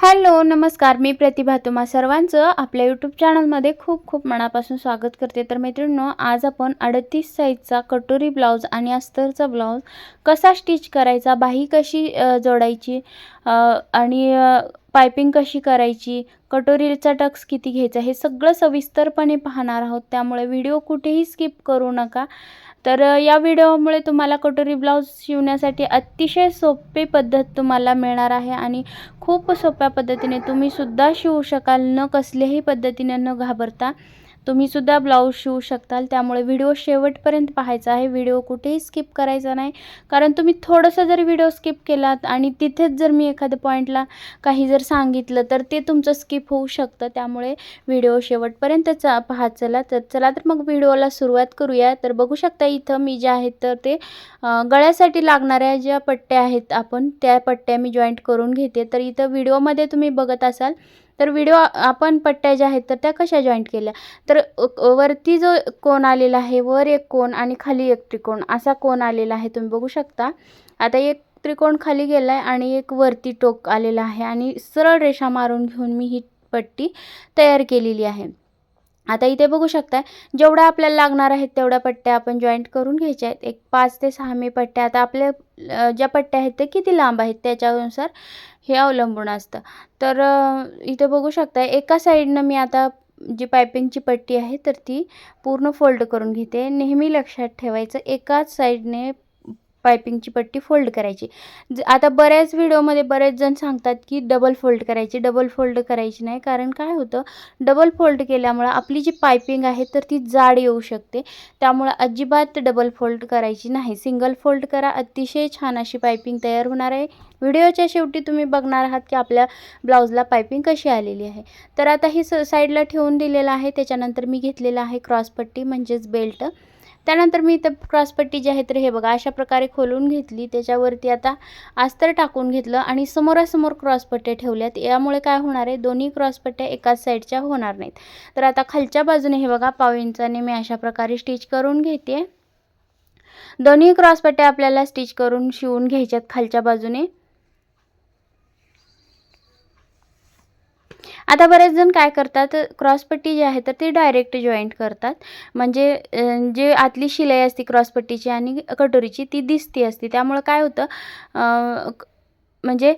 Hello नमस्कार. मी प्रतिभा तुम्हा सर्वांचं आपल्या यूट्यूब चॅनलमध्ये खूप खूप मनापासून स्वागत करते. तर मैत्रिणींनो आज आपण अडतीस साईजचा कटोरी ब्लाऊज आणि अस्तरचा ब्लाऊज कसा स्टिच करायचा बाही कशी जोडायची आणि पायपिंग कशी करायची कटोरीचा टक्स किती घ्यायचा हे सगळं सविस्तरपणे पाहणार आहोत. त्यामुळे व्हिडिओ कुठेही स्किप करू नका. तर या व्हिडिओमुळे तुम्हाला कटोरी ब्लाऊज शिवण्यासाठी अतिशय सोपी पद्धत तुम्हाला मिळणार आहे आणि खूप सोप्या पद्धतीने तुम्ही सुद्धा शिवू शकाल. न कसल्याही पद्धतीने न घाबरता. तुम्हीसुद्धा ब्लाऊज शिवू शकताल. त्यामुळे व्हिडिओ शेवटपर्यंत पाहायचा आहे. व्हिडिओ कुठेही स्किप करायचा नाही. कारण तुम्ही थोडंसं जर व्हिडिओ स्किप केलात आणि तिथेच जर मी एखाद्या पॉईंटला काही जर सांगितलं तर ते तुमचं स्किप होऊ शकतं. त्यामुळे व्हिडिओ शेवटपर्यंत चा पाहत चला. तर चला तर मग व्हिडिओला सुरुवात करूया. तर बघू शकता इथं मी जे आहेत तर ते गळ्यासाठी लागणाऱ्या ज्या पट्ट्या आहेत आपण त्या पट्ट्या मी जॉईंट करून घेते. तर इथं व्हिडिओमध्ये तुम्ही बघत असाल तर व्हिडिओ आपण पट्ट्या ज्या आहेत तर त्या कशा जॉईंट केल्या? तर वरती जो कोण आलेला आहे वर एक कोण आणि खाली एक त्रिकोण असा कोण आलेला आहे तुम्ही बघू शकता. आता एक त्रिकोण खाली गेला आहे आणि एक वरती टोक आलेला आहे आणि सरळ रेषा मारून घेऊन मी ही पट्टी तयार केलेली आहे. आता इथे बघू शकताय जेवढ्या आपल्याला लागणार आहेत तेवढ्या पट्ट्या आपण जॉईंट करून घ्यायच्या आहेत. एक पाच ते सहा मी पट्ट्या आता आपल्या ज्या पट्ट्या आहेत ते किती लांब आहेत त्याच्यानुसार हे अवलंबून असतं. तर इथे बघू शकताय एका साईडनं मी आता जी पायपिंगची पट्टी आहे तर ती पूर्ण फोल्ड करून घेते. नेहमी लक्षात ठेवायचं एकाच साईडने पायपिंगची पट्टी फोल्ड करायची. ज आता बऱ्याच व्हिडिओमध्ये बरेच जण सांगतात की डबल फोल्ड करायची डबल फोल्ड करायची नाही. कारण काय होतं? डबल फोल्ड केल्यामुळं आपली जी पायपिंग आहे तर ती जाड येऊ शकते. त्यामुळं अजिबात डबल फोल्ड करायची नाही. सिंगल फोल्ड करा. अतिशय छान अशी पायपिंग तयार होणार आहे. व्हिडिओच्या शेवटी तुम्ही बघणार आहात की आपल्या ब्लाऊजला पायपिंग कशी आलेली आहे. तर आता ही स साईडला ठेवून दिलेलं आहे. त्याच्यानंतर मी घेतलेलं आहे क्रॉसपट्टी म्हणजेच बेल्ट. त्यानंतर मी इथं क्रॉसपट्टी जी आहे तर हे बघा अशा प्रकारे खोलून घेतली. त्याच्यावरती आता अस्तर टाकून घेतलं आणि समोरासमोर क्रॉसपट्ट्या ठेवल्यात. यामुळे काय होणार आहे? दोन्ही क्रॉसपट्ट्या एकाच साईडच्या होणार नाहीत. तर आता खालच्या बाजूने हे बघा पाव इंचाने मी अशा प्रकारे स्टिच करून घेते. दोन्ही क्रॉसपट्ट्या आपल्याला स्टिच करून शिवून घ्यायच्यात खालच्या बाजूने. आता बरेच जण काय करतात क्रॉसपट्टी जी आहे तर ती डायरेक्ट जॉईंट करतात. म्हणजे जे आतली शिलाई असते क्रॉसपट्टीची आणि कटोरीची ती दिसती असते. त्यामुळं काय होतं म्हणजे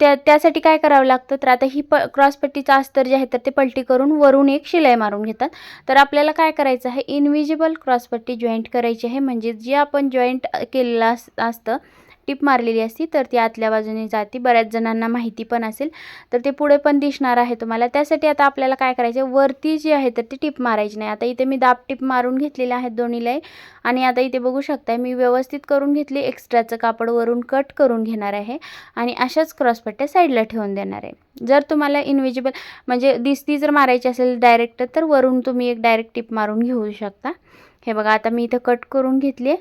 त्या त्यासाठी काय करावं लागतं तर आता ही प क्रॉसपट्टीचं अस्तर जे आहे तर ते पलटी करून वरून एक शिलाई मारून घेतात. तर आपल्याला काय करायचं आहे इनविजिबल क्रॉसपट्टी जॉईंट करायची आहे. म्हणजे जे आपण जॉईंट केलेलं अस असतं टिप मारलेली असती तर ती आतल्या बाजूने जाते. बऱ्याच जणांना माहिती पण असेल. तर ते पुढे पण दिसणार आहे तुम्हाला. त्यासाठी आता आपल्याला काय करायचं आहे वरती जी आहे तर ती टिप मारायची नाही. आता इथे मी दाब टिप मारून घेतलेल्या आहेत दोन्हीलाही. आणि आता इथे बघू शकताय मी व्यवस्थित करून घेतली. एक्स्ट्राचं कापड वरून कट करून घेणार आहे. आणि अशाच क्रॉसपट्ट्या साईडला ठेवून देणार आहे. जर तुम्हाला इनविजिबल म्हणजे दिसती जर मारायची असेल डायरेक्ट तर वरून तुम्ही एक डायरेक्ट टिप मारून घेऊ शकता. हे बघा आता मी इथं कट करून घेतली आहे.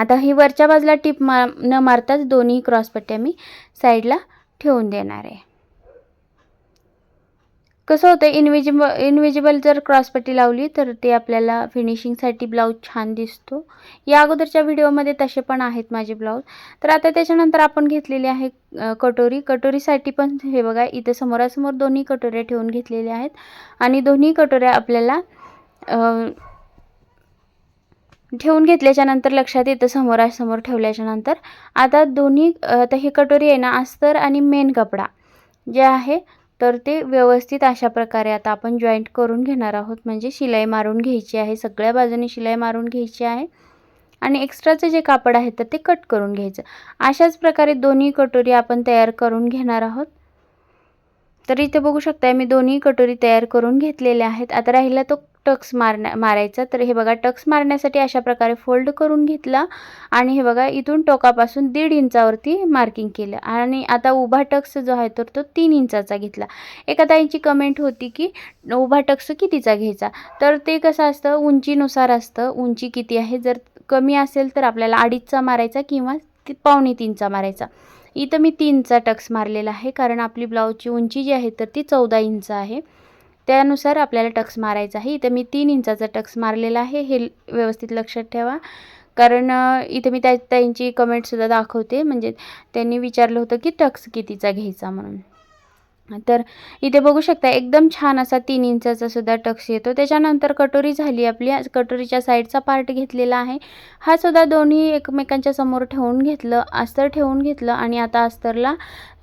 आता ही वरच्या बाजूला टिप मा न मारताच दोन्ही क्रॉसपट्ट्या मी साईडला ठेवून देणार आहे. कसं होतं इनविजिबल इनविजिबल जर क्रॉसपट्टी लावली तर ते आपल्याला फिनिशिंगसाठी ब्लाऊज छान दिसतो. या अगोदरच्या व्हिडिओमध्ये तसे पण आहेत माझे ब्लाऊज तर आता त्याच्यानंतर आपण घेतलेली आहे कटोरी. कटोरीसाठी पण हे बघा इथे समोरासमोर दोन्ही कटोऱ्या ठेवून घेतलेल्या आहेत. आणि दोन्ही कटोऱ्या आपल्याला ठेवून घेतल्याच्या नंतर लक्षात येतं समोरासमोर ठेवल्याच्या नंतर. आता दोन्ही आता ही कटोरी आहे ना अस्तर आणि मेन कपडा जे आहे तर ते व्यवस्थित अशा प्रकारे आता आपण जॉईंट करून घेणार आहोत. म्हणजे शिलाई मारून घ्यायची आहे सगळ्या बाजूने शिलाई मारून घ्यायची आहे. आणि एक्स्ट्राचं जे कापड आहे तर ते कट करून घ्यायचं. अशाच प्रकारे दोन्ही कटोरी आपण तयार करून घेणार आहोत. तर इथे बघू शकताय मी दोन्ही कटोरी तयार करून घेतलेल्या आहेत. आता राहिला तो टक्स मारण्या मारायचा. तर हे बघा टक्स मारण्यासाठी अशा प्रकारे फोल्ड करून घेतला. आणि हे बघा इथून टोकापासून दीड इंचावरती मार्किंग केलं. आणि आता उभा टक्स जो आहे तर तो तीन इंचाचा घेतला. एका ताईंची कमेंट होती की उभा टक्स कितीचा घ्यायचा? तर ते कसं असतं उंचीनुसार असतं. उंची किती आहे? जर कमी असेल तर आपल्याला अडीचचा मारायचा किंवा पावणे तीनचा मारायचा. इथं मी तीनचा टक्स मारलेला आहे कारण आपली ब्लाऊजची उंची जी आहे तर ती चौदा इंच आहे. त्यानुसार आपल्याला टक्स मारायचा आहे. इथं मी तीन इंचाचा टक्स मारलेला आहे हे व्यवस्थित लक्षात ठेवा. कारण इथं इथे मी त्या त्यांची कमेंटसुद्धा दाखवते. म्हणजे त्यांनी विचारलं होतं की टक्स कितीचा घ्यायचा म्हणून. तर इथे बघू शकता एकदम छान असा तीन इंचाचा सुद्धा टक्स येतो. त्याच्यानंतर कटोरी झाली आपली कटोरीच्या साईडचा पार्ट घेतलेला आहे. हा सुद्धा दोन्ही एकमेकांच्या समोर ठेवून घेतलं अस्तर ठेवून घेतलं आणि आता अस्तरला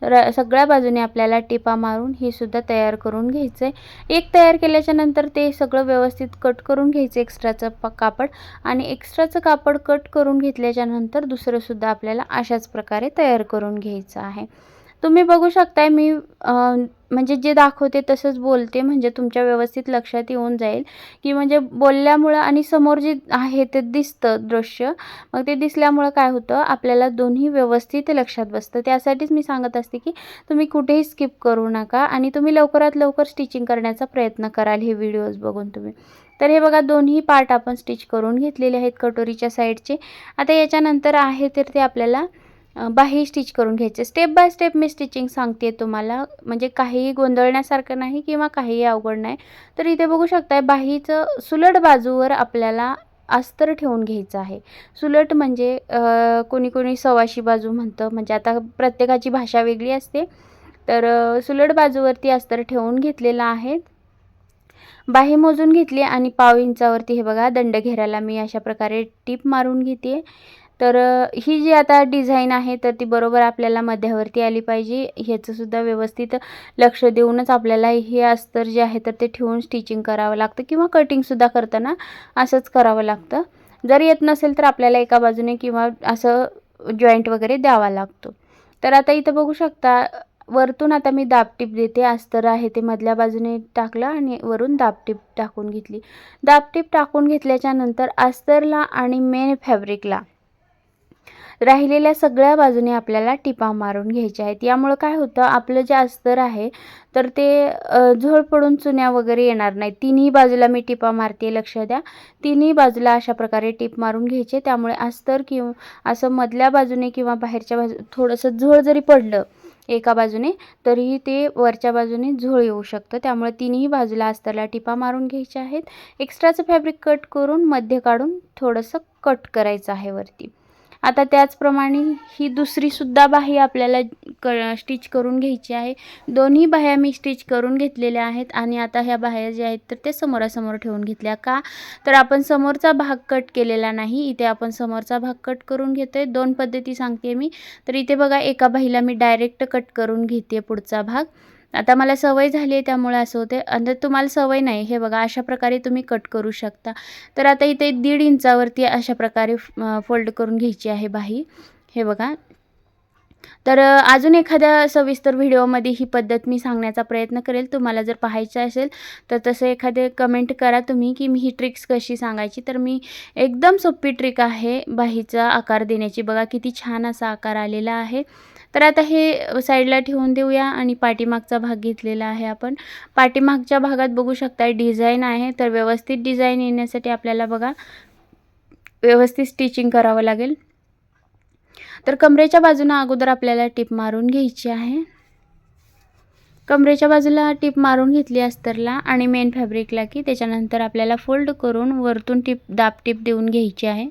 र सगळ्या बाजूने आपल्याला टिपा मारून ही सुद्धा तयार करून घ्यायचं आहे एक तयार केल्याच्यानंतर ते सगळं व्यवस्थित कट करून घ्यायचं एक्स्ट्राचं प कापड. आणि एक्स्ट्राचं कापड कट करून घेतल्याच्या नंतर दुसरंसुद्धा आपल्याला अशाच प्रकारे तयार करून घ्यायचं आहे. तुम्ही बघू शकताय मी म्हणजे जे दाखवते तसंच बोलते म्हणजे तुमच्या व्यवस्थित लक्षात येऊन जाईल. की म्हणजे बोलल्यामुळं आणि समोर जे आहे ते दिसतं दृश्य मग ते दिसल्यामुळं काय होतं आपल्याला दोन्ही व्यवस्थित लक्षात बसतं. त्यासाठीच मी सांगत असते की तुम्ही कुठेही स्किप करू नका आणि तुम्ही लवकरात लवकर स्टिचिंग करण्याचा प्रयत्न कराल हे व्हिडिओज बघून तुम्ही. तर हे बघा दोन्ही पार्ट आपण स्टिच करून घेतलेले आहेत कटोरीच्या साईडचे. आता याच्यानंतर आहे तर ते आपल्याला बाही स्टिच करून घ्यायचे. स्टेप बाय स्टेप मी स्टिचिंग सांगते तुम्हाला. म्हणजे काहीही गोंधळण्यासारखं नाही किंवा काहीही अवघड नाही. तर इथे बघू शकताय बाहीचं सुलट बाजूवर आपल्याला अस्तर ठेवून घ्यायचं आहे. सुलट म्हणजे कोणी कोणी सवाशी बाजू म्हणतं. म्हणजे आता प्रत्येकाची भाषा वेगळी असते. तर सुलट बाजूवरती अस्तर ठेवून घेतलेलं आहे. बाही मोजून घेतली आणि पाव इंचावरती हे बघा दंड घेरायला मी अशा प्रकारे टीप मारून घेते तर ही जी आता डिझाईन आहे तर ती बरोबर आपल्याला मध्यावरती आली पाहिजे. ह्याचंसुद्धा व्यवस्थित लक्ष देऊनच आपल्याला हे अस्तर जे आहे तर ते ठेवून स्टिचिंग करावं लागतं किंवा कटिंगसुद्धा करताना असंच करावं लागतं. जर येत नसेल तर आपल्याला एका बाजूने किंवा असं जॉईंट वगैरे द्यावा लागतो. तर आता इथं बघू शकता वरतून आता मी दाबटीप देते. अस्तर आहे ते मधल्या बाजूने टाकलं आणि वरून दाबटीप टाकून घेतली. दाबटीप टाकून घेतल्याच्या नंतर अस्तरला आणि मेन फॅब्रिकला राहिलेल्या सगळ्या बाजूने आपल्याला टिपा मारून घ्यायच्या आहेत. यामुळं काय होतं आपलं जे अस्तर आहे तर ते झोळ पडून चुन्या वगैरे येणार नाही तिन्ही बाजूला मी टिपा मारते लक्ष द्या. तिन्ही बाजूला अशा प्रकारे टिप मारून घ्यायचे. त्यामुळे अस्तर किंवा असं मधल्या बाजूने किंवा बाहेरच्या बाजू थोडंसं झोळ जरी पडलं एका बाजूने तरीही ते वरच्या बाजूने झोळ येऊ शकतं. त्यामुळे तिन्ही बाजूला अस्तरला टिपा मारून घ्यायच्या आहेत. एक्स्ट्राचं फॅब्रिक कट करून मध्य काढून थोडंसं कट करायचं आहे वरती. आता त्याचप्रमाणे ही दुसरीसुद्धा बाही आपल्याला क स्टिच करून घ्यायची आहे. दोन्ही बाह्या मी स्टिच करून घेतलेल्या आहेत आणि आता ह्या बाह्या ज्या आहेत तर ते समोरासमोर ठेवून घेतल्या. का? तर आपण समोरचा भाग कट केलेला नाही. इथे आपण समोरचा भाग कट करून घेतोय. दोन पद्धती सांगते मी. तर इथे बघा एका बाहीला मी डायरेक्ट कट करून घेते पुढचा भाग. आता मला सवय झाली आहे त्यामुळे असं होते आणि तुम्हाला सवय नाही हे बघा अशा प्रकारे तुम्ही कट करू शकता. तर आता इथे दीड इंचावरती अशा प्रकारे फोल्ड करून घ्यायची आहे बाही. हे बघा. तर अजून एखाद्या सविस्तर व्हिडिओमध्ये ही पद्धत मी सांगण्याचा प्रयत्न करेल. तुम्हाला जर पाहायचं असेल तर तसं एखादे कमेंट करा तुम्ही की मी ही ट्रिक्स कशी सांगायची. तर मी एकदम सोपी ट्रिक आहे बाहीचा आकार देण्याची. बघा किती छान असा आकार आलेला आहे. तर आता हे साईडला ठेवून देऊया आणि पाठीमागचा भाग घेतलेला आहे आपण. पाठीमागच्या भागात बघू शकता डिझाईन आहे तर व्यवस्थित डिझाईन येण्यासाठी आपल्याला बघा व्यवस्थित स्टिचिंग करावं लागेल. तर कमरेच्या बाजूनं अगोदर आपल्याला टिप मारून घ्यायची आहे. कमरेच्या बाजूला टिप मारून घेतली अस्तरला आणि मेन फॅब्रिकला की त्याच्यानंतर आपल्याला फोल्ड करून वरतून टिप दाब टिप देऊन घ्यायची आहे.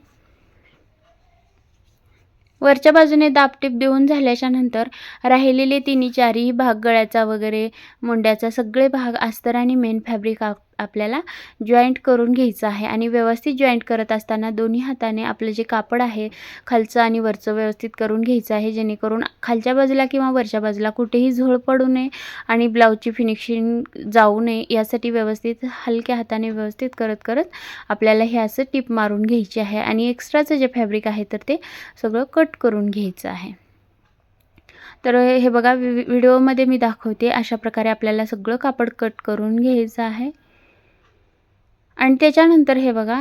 वरच्या बाजूने दाबटीप देऊन झाल्याच्यानंतर राहिलेले तिन्ही चारही भाग गळ्याचा वगैरे मुंड्याचा सगळे भाग अस्तर आणि मेन फॅब्रिक आप आपल्याला जॉईंट करून घ्यायचं आहे. आणि व्यवस्थित जॉईंट करत असताना दोन्ही हाताने आपलं जे कापड आहे खालचं आणि वरचं व्यवस्थित करून घ्यायचं आहे. जेणेकरून खालच्या बाजूला किंवा वरच्या बाजूला कुठेही झोळ पडू नये आणि ब्लाऊजची फिनिशिंग जाऊ नये यासाठी व्यवस्थित हलक्या हाताने व्यवस्थित करत करत आपल्याला हे असं टिप मारून घ्यायची आहे. आणि एक्स्ट्राचं जे फॅब्रिक आहे तर ते सगळं कट करून घ्यायचं आहे. तर हे बघा व्हिडिओमध्ये मी दाखवते अशा प्रकारे आपल्याला सगळं कापड कट करून घ्यायचं आहे. आणि त्याच्यानंतर हे बघा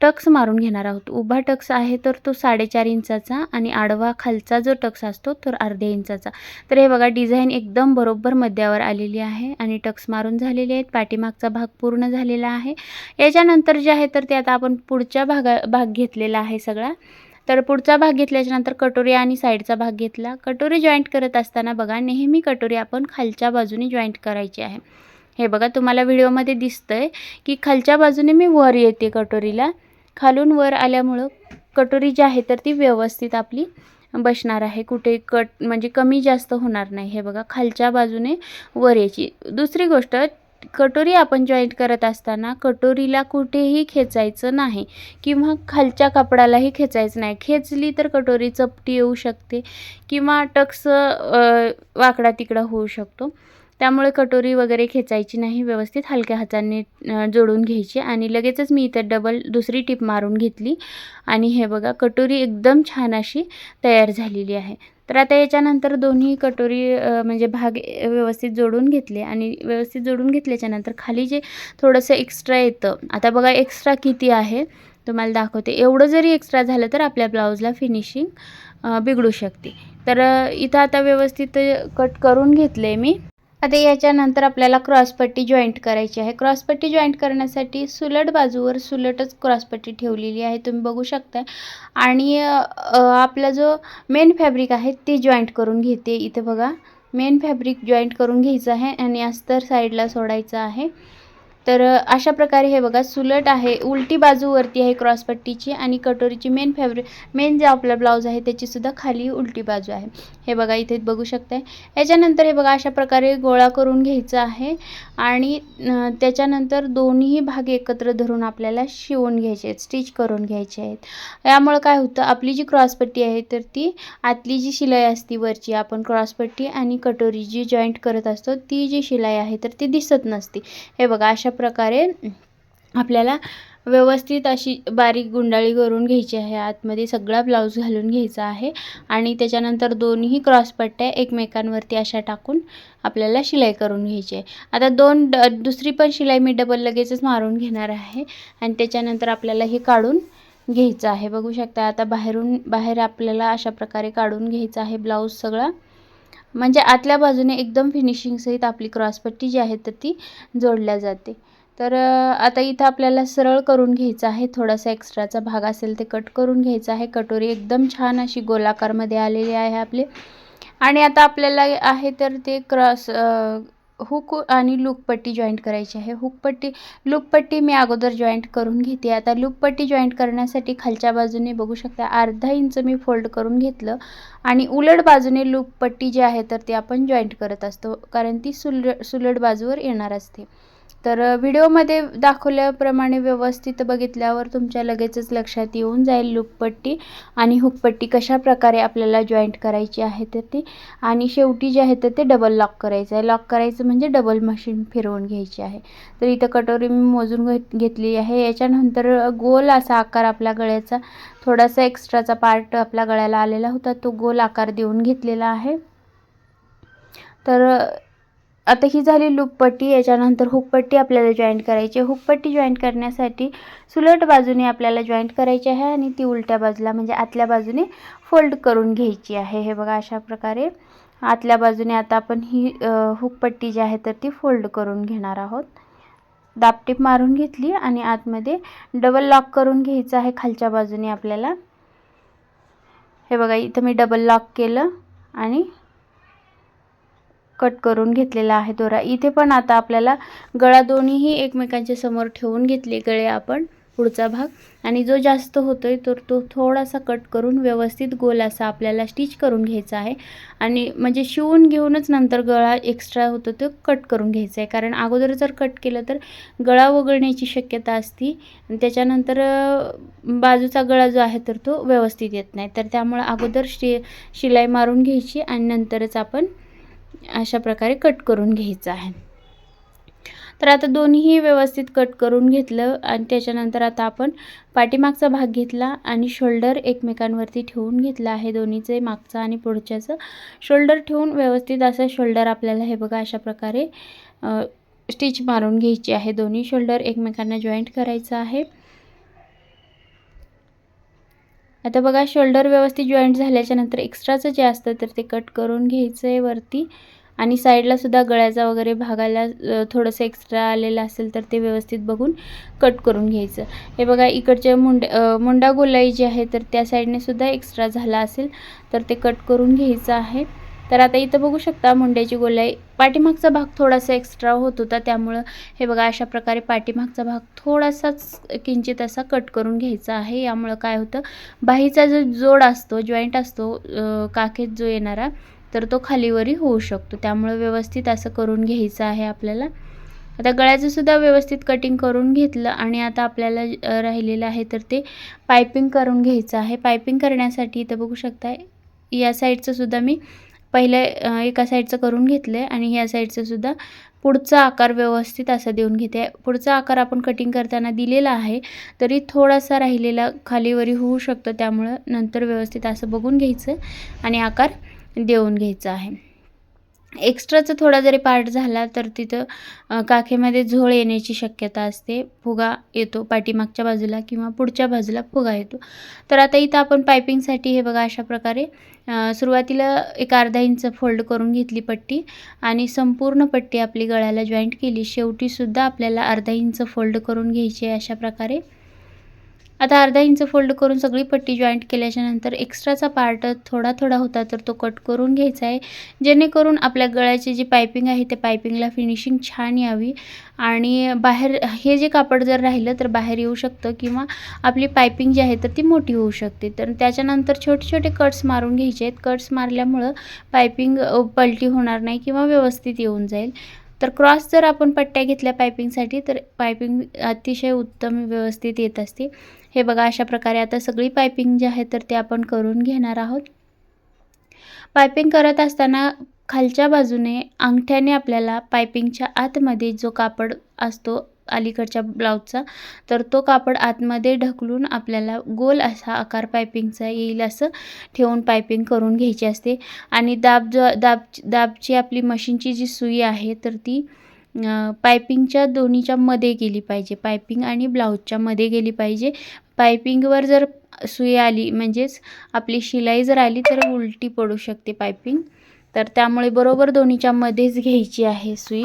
टक्स मारून घेणार आहोत. उभा टक्स आहे तर तो साडेचार इंचाचा आणि आडवा खालचा जो टक्स असतो तर अर्ध्या इंचाचा. तर हे बघा डिझाईन एकदम बरोबर मध्यावर आलेली आहे आणि टक्स मारून झालेले आहेत. पाठीमागचा भाग पूर्ण झालेला आहे. याच्यानंतर जे आहे तर ते आता आपण पुढच्या भागा भाग घेतलेला आहे सगळा. तर पुढचा भाग घेतल्याच्यानंतर कटोरी आणि साईडचा भाग घेतला. कटोरी जॉईंट करत असताना बघा नेहमी कटोरी आपण खालच्या बाजूने जॉईंट करायची आहे. हे बघा तुम्हाला व्हिडिओमध्ये दिसतंय की खालच्या बाजूने मी वर येते कटोरीला. खालून वर आल्यामुळं कटोरी जी आहे तर ती व्यवस्थित आपली बसणार आहे. कुठे कट म्हणजे कमी जास्त होणार नाही. हे बघा खालच्या बाजूने वर यायची. दुसरी गोष्ट कटोरी आपण जॉईंट करत असताना कटोरीला कुठेही खेचायचं नाही किंवा खालच्या कापडालाही खेचायचं नाही. खेचली तर कटोरी चपटी येऊ शकते किंवा टक्स वाकडा तिकडा होऊ शकतो. त्यामुळे कटोरी वगैरे खेचायची नाही व्यवस्थित हलक्या हाताने जोडून घ्यायची आणि लगेचच मी इथं डबल दुसरी टीप मारून घेतली. आणि हे बघा कटोरी एकदम छान अशी तयार झालेली आहे. तर आता याच्यानंतर दोन्ही कटोरी म्हणजे भाग व्यवस्थित जोडून घेतले आणि व्यवस्थित जोडून घेतल्याच्यानंतर खाली जे थोडंसं एक्स्ट्रा येतं आता बघा एक्स्ट्रा किती आहे तुम्हाला दाखवते. एवढं जरी एक्स्ट्रा झालं तर आपल्या ब्लाऊजला फिनिशिंग बिघडू शकते. तर इथं आता व्यवस्थित कट करून घेतले मी. आता याच्यानंतर आपल्याला क्रॉसपट्टी जॉईंट करायची आहे. क्रॉसपट्टी जॉईंट करण्यासाठी सुलट बाजूवर सुलटच क्रॉसपट्टी ठेवलेली आहे. तुम्ही बघू शकता आणि आपला जो मेन फॅब्रिक आहे ते जॉईंट करून घेते. इथे बघा. मेन फॅब्रिक जॉईंट करून घ्यायचं आहे आणि अस्तर साईडला सोडायचं आहे. तर अशा प्रकारे हे बघा सुलट आहे उलटी बाजूवरती आहे क्रॉसपट्टीची आणि कटोरीची मेन फॅब्रिक मेन जे आपला ब्लाऊज आहे त्याचीसुद्धा खाली उलटी बाजू आहे. हे बघा इथे बघू शकताय. याच्यानंतर हे बघा अशा प्रकारे गोळा करून घ्यायचा आहे आणि त्याच्यानंतर दोन्ही भाग एकत्र धरून आपल्याला शिवून घ्यायचे आहेत स्टिच करून घ्यायचे आहेत. यामुळं काय होतं आपली जी क्रॉसपट्टी आहे तर ती आतली जी शिलाई असती वरची आपण क्रॉसपट्टी आणि कटोरी जी जॉईंट करत असतो ती जी शिलाई आहे तर ती दिसत नसती. हे बघा अशा प्रकारे आपल्याला व्यवस्थित अशी बारीक गुंडाळी करून घ्यायची आहे. आतमध्ये सगळा ब्लाऊज घालून घ्यायचा आहे आणि त्याच्यानंतर दोन्ही क्रॉसपट्ट्या एकमेकांवरती अशा टाकून आपल्याला शिलाई करून घ्यायची आहे. आता दोन ड दुसरी पण शिलाई मी डबल लगेचच मारून घेणार आहे आणि त्याच्यानंतर आपल्याला हे काढून घ्यायचं आहे. बघू शकता आता बाहेरून बाहेर आपल्याला अशा प्रकारे काढून घ्यायचं आहे ब्लाऊज सगळा. म्हणजे आतल्या बाजूने एकदम फिनिशिंगसहित आपली क्रॉसपट्टी जी आहे तर ती जोडल्या जाते. तर आता इथं आपल्याला सरळ करून घ्यायचं आहे. थोडासा एक्स्ट्राचा भाग असेल ते कट करून घ्यायचा आहे. कटोरी एकदम छान अशी गोलाकारमध्ये आलेली आहे आपली. आणि आता आपल्याला आहे तर ते क्रॉस हुक आणि लूकपट्टी जॉईंट करायची आहे. हुकपट्टी लूकपट्टी मी अगोदर जॉईंट करून घेते. आता लूकपट्टी जॉईंट करण्यासाठी खालच्या बाजूने बघू शकता अर्धा इंच मी फोल्ड करून घेतलं आणि उलट बाजूने लूकपट्टी जी आहे तर ती आपण जॉईंट करत असतो. कारण ती सुल सुलट बाजूवर येणार असते. तर व्हिडिओमध्ये दाखवल्याप्रमाणे व्यवस्थित बघितल्यावर तुमच्या लगेचच लक्षात येऊन जाईल लूकपट्टी आणि हुकपट्टी कशा प्रकारे आपल्याला जॉईंट करायची आहे तर ती. आणि शेवटी जे आहे तर ते डबल लॉक करायचं आहे. लॉक करायचं म्हणजे डबल मशीन फिरवून घ्यायची आहे. तर इथं कटोरी मी मोजून घेत घेतली आहे. याच्यानंतर गोल असा आकार आपल्या गळ्याचा थोडासा एक्स्ट्राचा पार्ट आपल्या गळ्याला आलेला होता. तो गोल आकार देऊन घेतलेला आहे. तर आता ही झाली लूपपट्टी याच्यानंतर हुकपट्टी आपल्याला जॉईंट करायची आहे. हुकपट्टी जॉईंट करण्यासाठी सुलट बाजूने आपल्याला जॉईंट करायची आहे आणि ती उलट्या बाजूला म्हणजे आतल्या बाजूने फोल्ड करून घ्यायची आहे. हे बघा अशा प्रकारे आतल्या बाजूने आता आपण ही हुकपट्टी जी आहे तर ती फोल्ड करून घेणार आहोत. दापटीप मारून घेतली आणि आतमध्ये डबल लॉक करून घ्यायचं आहे खालच्या बाजूने आपल्याला. हे बघा इथं मी डबल लॉक केलं आणि कट करून घेतलेला आहे दोरा. इथे पण आता आपल्याला गळा दोन्हीही एकमेकांच्या समोर ठेवून घेतले गळे आपण पुढचा भाग. आणि जो जास्त होतोय तर तो थोडासा कट करून व्यवस्थित गोल असा आपल्याला स्टिच करून घ्यायचा आहे. आणि म्हणजे शिवून घेऊनच नंतर गळा एक्स्ट्रा होतो तो कट करून घ्यायचा आहे. कारण अगोदर जर कट केलं तर गळा वगळण्याची शक्यता असती. आणि त्याच्यानंतर बाजूचा गळा जो आहे तर तो व्यवस्थित येत नाही. तर त्यामुळे अगोदर शि शिलाई मारून घ्यायची आणि नंतरच आपण अशा प्रकारे कट करून घ्यायचं आहे. तर आता दोन्हीही व्यवस्थित कट करून घेतलं आणि त्याच्यानंतर आता आपण पाठीमागचा भाग घेतला आणि शोल्डर एकमेकांवरती ठेवून घेतला आहे. दोन्हीचे मागचा आणि पुढच्याचं. शोल्डर ठेवून व्यवस्थित असं शोल्डर आपल्याला हे बघा अशा प्रकारे स्टिच मारून घ्यायची आहे. दोन्ही शोल्डर एकमेकांना जॉईंट करायचं आहे. आता बघा शोल्डर व्यवस्थित जॉईंट झाल्याच्यानंतर एक्स्ट्राचं जे असतं तर ते कट करून घ्यायचं आहे वरती. आणि साईडला सुद्धा गळ्याचा वगैरे भागाला थोडंसं एक्स्ट्रा आलेलं असेल तर ते व्यवस्थित बघून कट करून घ्यायचं. हे बघा इकडचे मुंड मुंडा गोलाई जी आहे तर त्या साईडने सुद्धा एक्स्ट्रा झाला असेल तर ते कट करून घ्यायचं आहे. तर आता इथं बघू शकता मुंड्याची गोलाई. पाठीमागचा भाग थोडासा एक्स्ट्रा होत होता त्यामुळं हे बघा अशा प्रकारे पाठीमागचा भाग थोडासाच किंचित असा कट करून घ्यायचा आहे. यामुळं काय होतं बाहीचा जो जोड असतो जॉईंट असतो काखेत जो येणारा तर तो खालीवरी होऊ शकतो. त्यामुळं व्यवस्थित असं करून घ्यायचं आहे आपल्याला. आता गळ्याचं सुद्धा व्यवस्थित कटिंग करून घेतलं आणि आता आपल्याला राहिलेलं आहे तर ते पायपिंग करून घ्यायचं आहे. पायपिंग करण्यासाठी इथं बघू शकता या साईडचं सुद्धा मी पहिले एका साईडचं करून घेतलं आहे आणि ह्या साईडचं सुद्धा पुढचा आकार व्यवस्थित असा देऊन घेते. पुढचा आकार आपण कटिंग करताना दिलेला आहे तरी थोडासा राहिलेला खालीवरी होऊ शकतो. त्यामुळं नंतर व्यवस्थित असं बघून घ्यायचं आणि आकार देऊन घ्यायचं आहे. एक्स्ट्राचा थोडा जरी पार्ट झाला तर तिथं काखेमध्ये झोळ येण्याची शक्यता असते. फुगा येतो पाठीमागच्या बाजूला किंवा पुढच्या बाजूला फुगा येतो. तर आता इथं आपण पायपिंगसाठी हे बघा अशा प्रकारे सुरुवातीला एक अर्धा इंच फोल्ड करून घेतली पट्टी आणि संपूर्ण पट्टी आपली गळ्याला जॉईंट केली. शेवटीसुद्धा आपल्याला अर्धा इंच फोल्ड करून घ्यायची आहे अशा प्रकारे. आता अर्धा इंच फोल्ड करून सगळी पट्टी जॉईंट केल्याच्यानंतर एक्स्ट्राचा पार्ट थोडा थोडा होता तर तो कट करून घ्यायचा आहे. जेणेकरून आपल्या गळ्याची जी पायपिंग आहे त्या पायपिंगला फिनिशिंग छान यावी. आणि बाहेर हे जे कापड जर राहिलं तर बाहेर येऊ शकतं किंवा आपली पायपिंग जी आहे तर ती मोठी होऊ शकते. तर त्याच्यानंतर छोटे छोटे कट्स मारून घ्यायचे आहेत. कट्स मारल्यामुळं पायपिंग पलटी होणार नाही किंवा व्यवस्थित येऊन जाईल. तर क्रॉस जर आपण पट्ट्या घेतल्या पायपिंगसाठी तर पायपिंग अतिशय उत्तम व्यवस्थित येत असते. हे बघा अशा प्रकारे आता सगळी पायपिंग जी आहे तर ते आपण करून घेणार आहोत. पायपिंग करत असताना खालच्या बाजूने अंगठ्याने आपल्याला पायपिंगच्या आतमध्ये जो कापड असतो अलीकडच्या ब्लाऊजचा तर तो कापड आतमध्ये ढकलून आपल्याला गोल असा आकार पायपिंगचा येईल असं ठेवून पायपिंग करून घ्यायची असते. आणि दाब जो दाब दाबची आपली मशीनची जी सुई आहे तर ती पायपिंगच्या दोन्हीच्या मध्ये गेली पाहिजे. पायपिंग आणि ब्लाऊजच्या मध्ये गेली पाहिजे. पायपिंगवर जर सुई आली म्हणजेच आपली शिलाई जर आली तर उलटी पडू शकते पायपिंग तर त्यामुळे बरोबर दोन्हीच्या मध्येच घ्यायची आहे सुई.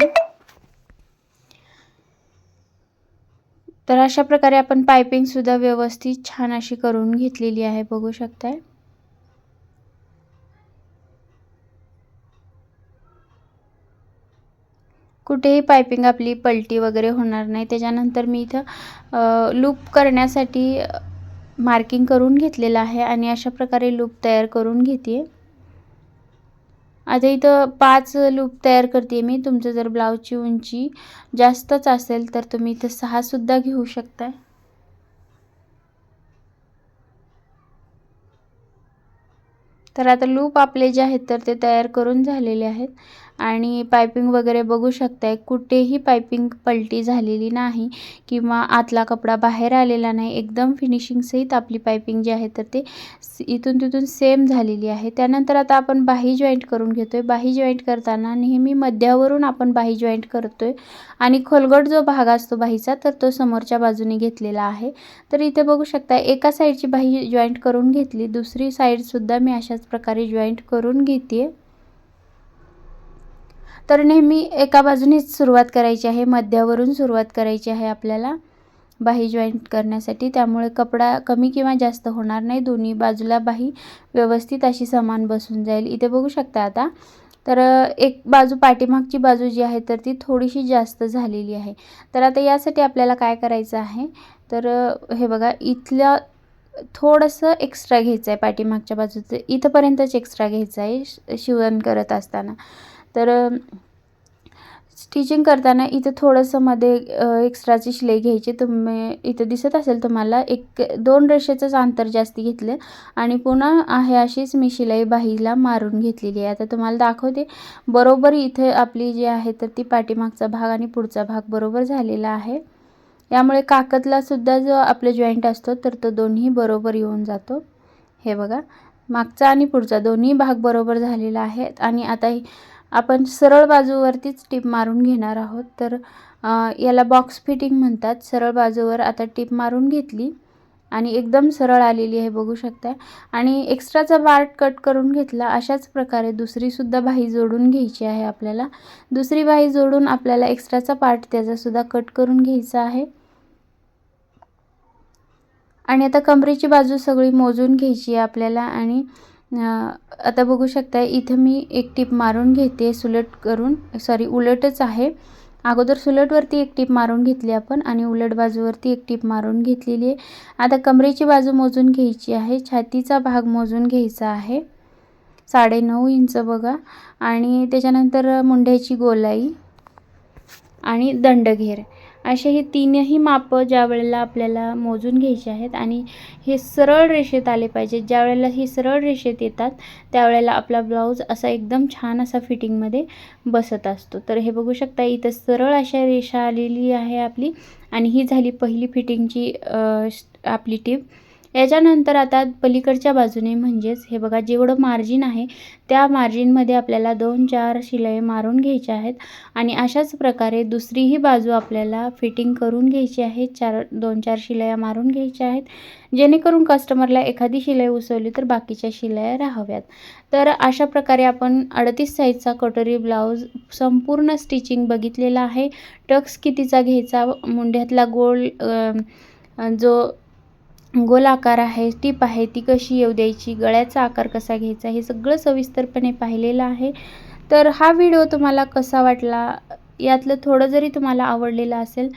तर अशा प्रकारे आपण पायपिंगसुद्धा व्यवस्थित छान अशी करून घेतलेली आहे बघू शकताय. कुठेही पायपिंग आपली पलटी वगैरे होणार नाही. त्याच्यानंतर मी इथं लूप करण्यासाठी मार्किंग करून घेतलेलं आहे आणि अशा प्रकारे लूप तयार करून घेते आता इथं पाच लूप तयार करते मी. तुमचं जर ब्लाऊजची उंची जास्तच असेल तर तुम्ही इथं सहासुद्धा घेऊ शकता तर आता लूप आपले जे आहेत तर ते तयार करून झालेले आहेत. आणि पायपिंग वगैरे बघू शकताय. कुठेही पायपिंग पलटी झालेली नाही किंवा आतला कपडा बाहेर आलेला नाही एकदम फिनिशिंगसहित आपली पायपिंग जी आहे तर ते इथून तिथून सेम झालेली आहे. त्यानंतर आता आपण बाही जॉईंट करून घेतो आहे बाही जॉईंट करताना नेहमी मध्यावरून आपण बाही जॉईंट करतोय आणि खोलगट जो भाग असतो बाहीचा तर तो समोरच्या बाजूने घेतलेला आहे. तर इथे बघू शकता एका साईडची बाही जॉईंट करून घेतली दुसरी साईडसुद्धा मी अशाच प्रकारे जॉईंट करून घेते तर नेहमी एका बाजूनेच सुरुवात करायची आहे मध्यावरून सुरुवात करायची आहे आपल्याला. बाही जॉईंट करण्यासाठी. त्यामुळे कपडा कमी किंवा जास्त होणार नाही. दोन्ही बाजूला बाही व्यवस्थित अशी समान बसून जाईल. इथे बघू शकता आता. तर एक बाजू पाठीमागची बाजू जी आहे तर ती थोडीशी जास्त झालेली आहे. तर आता यासाठी आपल्याला काय करायचं आहे? तर हे बघा इथल्या थोडंसं एक्स्ट्रा घ्यायचं आहे पाठीमागच्या बाजूचं. इथंपर्यंतच एक्स्ट्रा घ्यायचं आहे श- शिवण करत असताना. तर स्टिचिंग करताना इथं थोडंसं मध्ये एक्स्ट्राची शिलाई घ्यायची. तुम्ही इथं दिसत असेल तुम्हाला एक दोन रेषेचंच अंतर जास्ती घेतलं आणि पुन्हा आहे अशीच मी शिलाई बाहीला मारून घेतलेली आहे. आता तुम्हाला दाखवते. बरोबर इथे आपली जी आहे तर ती पाठीमागचा भाग आणि पुढचा भाग बरोबर झालेला आहे. यामुळे काकतला सुद्धा जो आपला जॉईंट असतो तर तो दोन्ही बरोबर येऊन जातो. हे बघा. मागचा आणि पुढचा दोन्ही भाग बरोबर झालेला आहे. आणि आता ही- आपण सरळ बाजूवरतीच टीप मारून घेणार आहोत. तर याला बॉक्स फिटिंग म्हणतात. सरळ बाजूवर आता टीप मारून घेतली आणि एकदम सरळ आलेली आहे बघू शकता आणि एक्स्ट्राचा पार्ट कट करून घेतला अशाच प्रकारे दुसरीसुद्धा बाही जोडून घ्यायची आहे आपल्याला. दुसरी बाही जोडून आपल्याला एक्स्ट्राचा पार्ट त्याचासुद्धा कट करून घ्यायचा आहे. आणि आता कमरेची बाजू सगळी मोजून घ्यायची आहे आपल्याला आणि आता बघू शकता इथं मी एक टीप मारून घेते सुलट करून. सॉरी उलटच आहे. अगोदर सुलटवरती एक टीप मारून घेतली आपण आणि उलट बाजूवरती एक टीप मारून घेतलेली आहे. आता कमरेची बाजू मोजून घ्यायची आहे. छातीचा भाग मोजून घ्यायचा आहे. साडेनऊ इंच बघा. आणि त्याच्यानंतर मुंड्याची गोलाई आणि दंडघेर. असे हे तीनही मापं ज्या वेळेला आपल्याला मोजून घ्यायचे आहेत आणि हे सरळ रेषेत आले पाहिजेत. ज्या वेळेला ही सरळ रेषेत येतात त्यावेळेला आपला ब्लाऊज असा एकदम छान असा फिटिंगमध्ये बसत असतो. तर हे बघू शकता इथं सरळ अशा रेषा आलेली आहे आपली आणि ही झाली पहिली फिटिंगची आपली टीप. याच्यानंतर आता पलीकडच्या बाजूने म्हणजेच हे बघा जेवढं मार्जिन आहे त्या मार्जिनमध्ये आपल्याला दोन चार शिलाई मारून घ्यायच्या आहेत. आणि अशाच प्रकारे दुसरीही बाजू आपल्याला फिटिंग करून घ्यायची आहे. चार दोन चार शिलाया मारून घ्यायच्या आहेत. जेणेकरून कस्टमरला एखादी शिलाई उसवली तर बाकीच्या शिलाया राहाव्यात. तर अशा प्रकारे आपण अडतीस साईजचा कटोरी ब्लाऊज संपूर्ण स्टिचिंग बघितलेला आहे. टक्स कितीचा घ्यायचा? मुंड्यातला गोल जो गोल आकार आहे टीप आहे ती कशी येऊ द्यायची गळ्याचा आकार कसा घ्यायचा हे सगळं सविस्तरपणे पाहिलेलं आहे. तर हा व्हिडिओ तुम्हाला कसा वाटला यातलं थोडं जरी तुम्हाला आवडलेलं असेल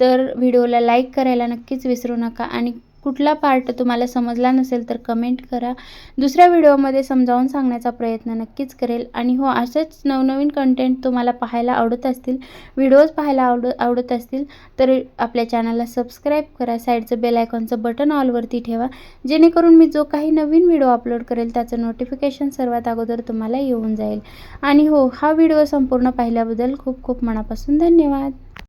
तर व्हिडिओला लाईक करायला नक्कीच विसरू नका आणि कुठला पार्ट तुम्हाला समजला नसेल तर कमेंट करा. दुसऱ्या व्हिडिओमध्ये समजावून सांगण्याचा प्रयत्न नक्कीच करेल. आणि हो असेच नवनवीन कंटेंट तुम्हाला पाहायला आवडत असतील व्हिडिओज पाहायला आवड आवडत असतील तर आपल्या चॅनलला सबस्क्राईब करा. साईडचं बेल आयकॉनचं बटन ऑलवरती ठेवा. जेणेकरून मी जो काही नवीन व्हिडिओ अपलोड करेल त्याचं नोटिफिकेशन सर्वात अगोदर तुम्हाला येऊन जाईल. आणि हो हा व्हिडिओ संपूर्ण पाहिल्याबद्दल खूप खूप मनापासून धन्यवाद.